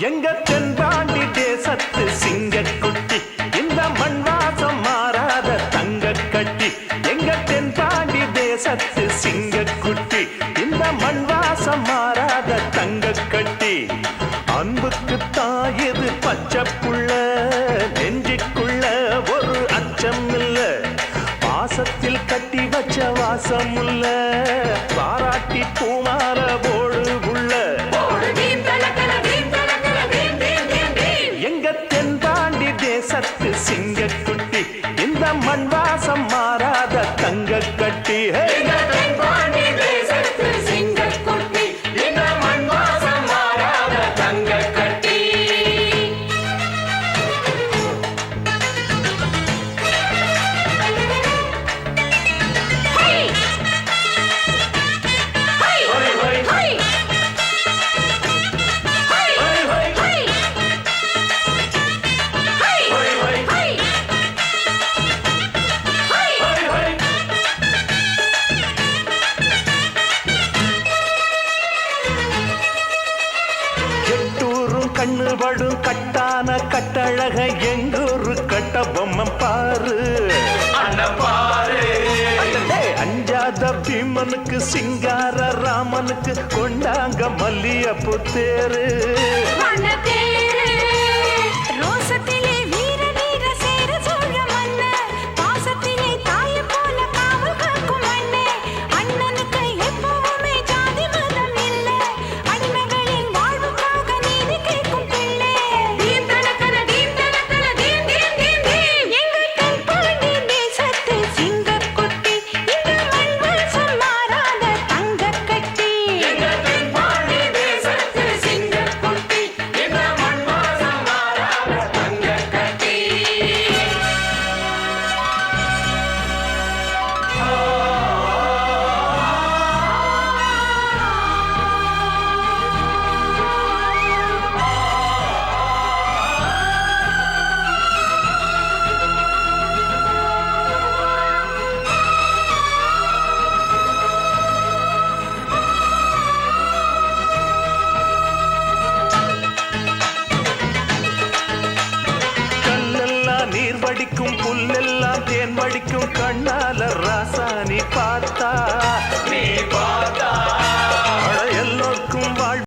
எங்க தென்பாண்டி தேசத்து சிங்க குட்டி. இந்த மண் வாசம் மாறாத தங்க கட்டி. எங்க தென்பாண்டி தேசத்து சிங்க குட்டி. இந்த மண் வாசம் மாறாத தங்க கட்டி. அன்புக்கு தாயது பச்சை புள்ள. நெஞ்சுக்குள்ள ஒரு அச்சம் இல்ல. பாசத்தில் கட்டி வச்ச வாசம் உள்ள பாராட்டி போ தென்பாண்டி சிங்கக்குட்டி இந்த மண் வாசம் மாறாத தங்க கட்டி படும் கட்டான கட்டழக எங்கூரு கட்ட பொம்மை பாரு அஞ்சாத பீமனுக்கு சிங்கார ராமனுக்கு கொண்டாங்க மல்லியப்பு தேரு. அடிக்கும் புல்லெல்லாம் தேன் வடிக்கும் கண்ணால ராசானி பார்த்தா